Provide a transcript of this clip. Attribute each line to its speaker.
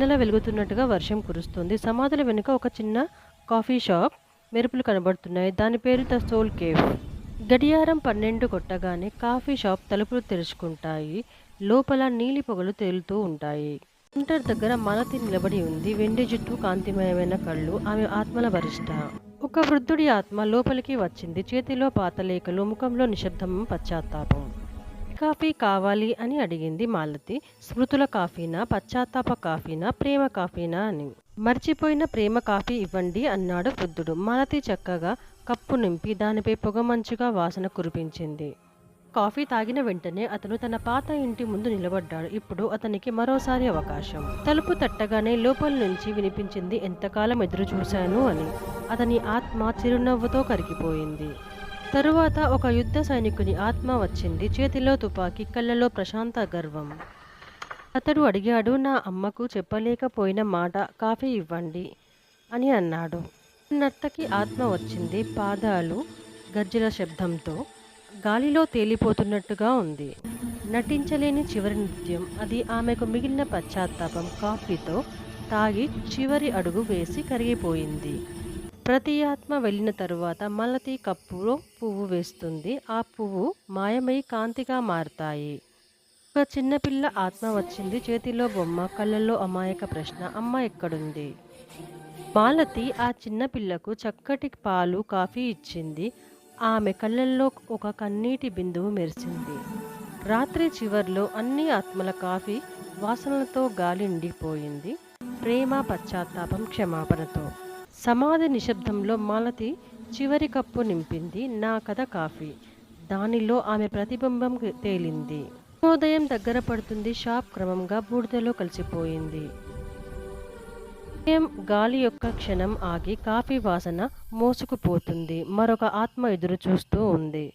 Speaker 1: వెన్నెల వెలుగుతున్నట్టుగా వర్షం కురుస్తుంది. సమాధుల వెనుక ఒక చిన్న కాఫీ షాప్ మెరుపులు కనబడుతున్నాయి. దాని పేరు ద సోల్ కేవ్ గడియారం పన్నెండు కొట్టగానే కాఫీ షాప్ తలుపులు తెరుచుకుంటాయి. లోపల నీలి పొగలు తేలుతూ ఉంటాయి. కౌంటర్ దగ్గర మాలతి నిలబడి ఉంది. వెండి జుట్టు కాంతిమయమైన కళ్ళు ఆమె ఆత్మల వరిష్ట. ఒక వృద్ధుడి ఆత్మ లోపలికి వచ్చింది. చేతిలో పాతలేఖలు ముఖంలో నిశ్శబ్దం పశ్చాత్తాపం. కాఫీ కావాలి అని అడిగింది మాలతి. స్మృతుల కాఫీనా పశ్చాత్తాప కాఫీనా ప్రేమ కాఫీనా అని. మర్చిపోయిన ప్రేమ కాఫీ ఇవ్వండి అన్నాడు వృద్ధుడు. మాలతి చక్కగా కప్పు నింపి దానిపై పొగమంచుగా వాసన కురిపించింది. కాఫీ తాగిన వెంటనే అతను తన పాత ఇంటి ముందు నిలబడ్డాడు. ఇప్పుడు అతనికి మరోసారి అవకాశం. తలుపు తట్టగానే లోపల నుంచి వినిపించింది ఎంతకాలం ఎదురు చూశాను అని. అతని ఆత్మ చిరునవ్వుతో కరిగిపోయింది. తరువాత ఒక యుద్ధ సైనికుని ఆత్మ వచ్చింది. చేతిలో తుపాకీ కళ్ళలో ప్రశాంత గర్వం. అతడు అడిగాడు నా అమ్మకు చెప్పలేకపోయిన మాట కాఫీ ఇవ్వండి అని అన్నాడు. నర్తకి ఆత్మ వచ్చింది. పాదాలు గర్జల శబ్దంతో గాలిలో తేలిపోతున్నట్టుగా ఉంది. నటించలేని చివరి నృత్యం. అది ఆమెకు మిగిలిన పశ్చాత్తాపం. కాఫీతో తాగి చివరి అడుగు వేసి కరిగిపోయింది. ప్రతి ఆత్మ వెళ్ళిన తరువాత మలతి కప్పులో పువ్వు వేస్తుంది. ఆ పువ్వు మాయమై కాంతిగా మారతాయి. ఒక చిన్నపిల్ల ఆత్మ వచ్చింది. చేతిలో బొమ్మ కళ్ళల్లో అమాయక ప్రశ్న అమ్మ ఎక్కడుంది? మాలతి ఆ చిన్నపిల్లకు చక్కటి పాలు కాఫీ ఇచ్చింది. ఆమె కళ్ళల్లో ఒక కన్నీటి బిందువు మెరిసింది. రాత్రి చివర్లో అన్ని ఆత్మల కాఫీ వాసనలతో గాలి నిండిపోయింది. ప్రేమ పశ్చాత్తాపం క్షమాపణతో. సమాధి నిశ్శబ్దంలో మాలతి చివరి కప్పు నింపింది. నా కథ కాఫీ. దానిలో ఆమె ప్రతిబింబం తేలింది. ఉదయం దగ్గర పడుతుంది. షాప్ క్రమంగా బూడిదలో కలిసిపోయింది. ఉదయం గాలి యొక్క క్షణం ఆగి కాఫీ వాసన మోసుకుపోతుంది. మరొక ఆత్మ ఎదురు చూస్తూ ఉంది.